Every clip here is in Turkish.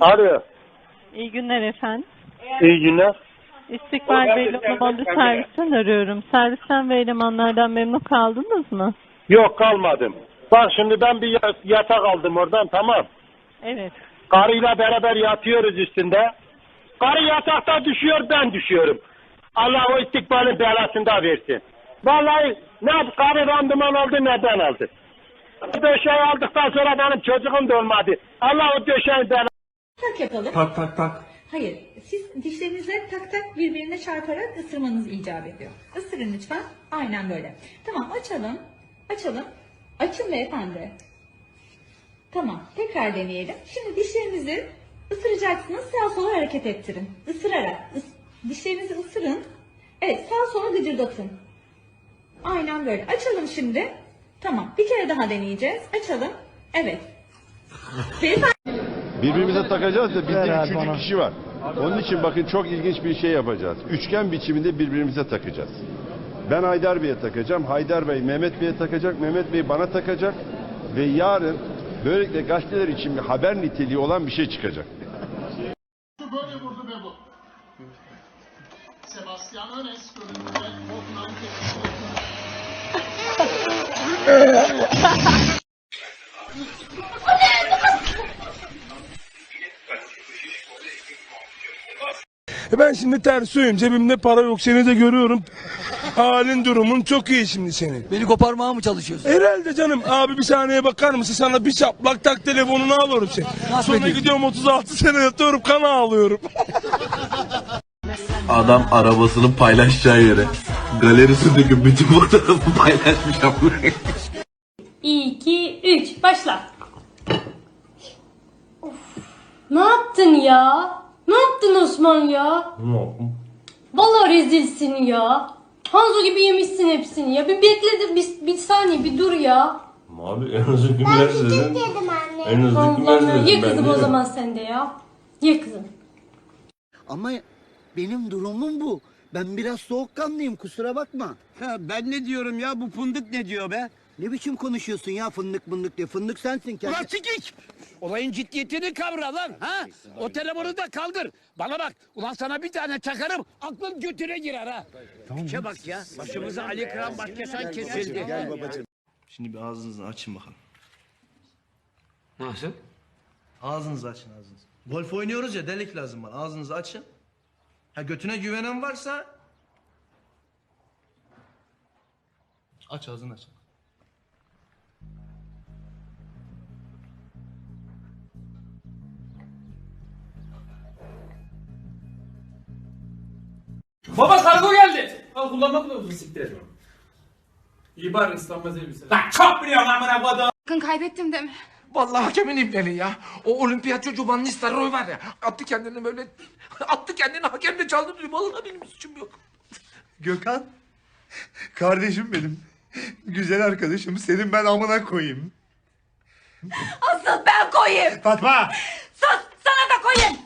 Alo. İyi günler efendim. İyi günler. İstikbal Bey Lokomobil servisten arıyorum. Servisten ve elemanlardan memnun kaldınız mı? Yok kalmadım. Bak şimdi ben bir ya- yatak aldım oradan tamam. Evet. Karıyla beraber yatıyoruz üstünde. Karı yatakta düşüyor ben düşüyorum. Allah o istikbalin belasını da versin. Vallahi ne karı randıman aldı ne ben aldı. Döşeği aldıktan sonra benim çocuğum da olmadı. Allah o döşeğin belasını Tak yapalım. Tak tak tak. Hayır, siz dişlerinizle tak tak birbirine çarparak ısırmanız icap ediyor. Isırın lütfen. Aynen böyle. Tamam, açalım. Açalım. Açın beyefendi. Tamam, tekrar deneyelim. Şimdi dişlerinizi ısıracaksınız, sağa sola hareket ettirin. Isırarak. Is- dişlerinizi ısırın. Evet, sağa sola gıcırdatın. Aynen böyle. Açalım şimdi. Tamam, bir kere daha deneyeceğiz. Açalım. Evet. Beyefendi. Birbirimize takacağız da bizde üçüncü kişi var. Onun için bakın çok ilginç bir şey yapacağız. Üçgen biçiminde birbirimize takacağız. Ben Haydar Bey'e takacağım. Haydar Bey Mehmet Bey'e takacak. Mehmet Bey bana takacak. Ve yarın böylelikle gazeteler için bir haber niteliği olan bir şey çıkacak. böyle vurdu ve bu. Sebastian Önes Hoffman Ben şimdi tersiyim. Cebimde para yok. Seni de görüyorum. Halin durumun çok iyi şimdi senin. Beni koparmaya mı çalışıyorsun? Herhalde canım. Abi bir saniye bakar mısın? Sana bir şaplak tak telefonunu alıyorum seni. Nasıl Sonra ediyorsun? gidiyorum 36 sene yatıyorum kan ağlıyorum. Adam arabasını paylaşacağı yere galerisindeki bütün fotoğrafı paylaşmış ama. 2, 3, başla. Ne yaptın ya? Ne yaptın Osman ya? Ne yaptım? Vallahi rezilsin ya. Hanzo gibi yemişsin hepsini ya. Bir bekle de bir, bir saniye bir dur ya. Abi en az hükümler dedim. En az hükümler Allah'ım dedim. ye ben kızım o dedim. zaman sen de ya. Ye kızım. Ama benim durumum bu. Ben biraz soğukkanlıyım kusura bakma. ben ne diyorum ya bu fındık ne diyor be? Ne biçim konuşuyorsun ya fındık mındık diye. Fındık sensin kendi. Ulan sikik! Olayın ciddiyetini kavra lan ha. O telefonu da kaldır. Bana bak. Ulan sana bir tane çakarım. Aklın götüne girer ha. Tamam. bak ya. Başımıza Ali Kıran Başkesan kesildi. Şimdi bir ağzınızı açın bakalım. Nasıl? Ağzınızı açın ağzınızı. Golf oynuyoruz ya delik lazım bana. Ağzınızı açın. Ha götüne güvenen varsa aç ağzını aç. Baba kargo geldi. Al kullanmak mı siktir İyi bari ıslanmaz elbise. Lan çok biliyorum amına kodum. Bakın kaybettim değil mi? Vallahi hakemin ipleri ya. O olimpiyat çocuğu Van Nistelrooy var ya. Attı kendini böyle. Attı kendini hakemle çaldı diyor. Vallahi benim suçum yok. Gökhan. Kardeşim benim. Güzel arkadaşım. Senin ben amına koyayım. Asıl ben koyayım. Fatma. Sus sana da koyayım.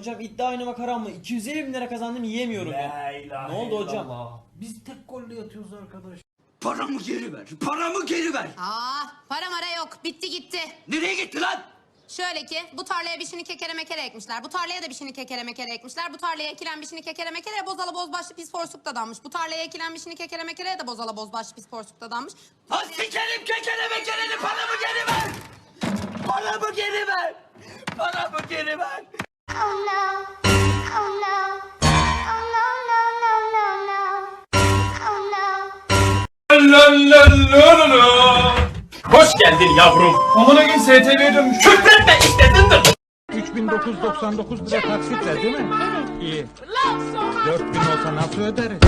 Hocam iddia oynama karan mı? 250 bin lira kazandım yiyemiyorum ya. Ne oldu hocam? Biz tek golle yatıyoruz arkadaş. Paramı geri ver. Paramı geri ver. Aa para mara yok bitti gitti. Nereye gitti lan? Şöyle ki bu tarlaya bir şini kekere mekere ekmişler. Bu tarlaya da bir şini kekere mekere ekmişler. Bu tarlaya ekilen bir şini kekere mekere bozala bozbaşlı pis porsuk dadanmış. Bu tarlaya ekilen bir şini kekere mekere de bozala bozbaşlı pis porsuk dadanmış. Ha sikerim kekeleme keleni paramı geri ver. Paramı geri ver. Paramı geri ver. Hoş geldin yavrum. Amına gün STV'ye dönmüş. Küfretme işte dındır. 3999 lira taksitle değil mi? Evet. İyi. 4000 olsa nasıl öderiz?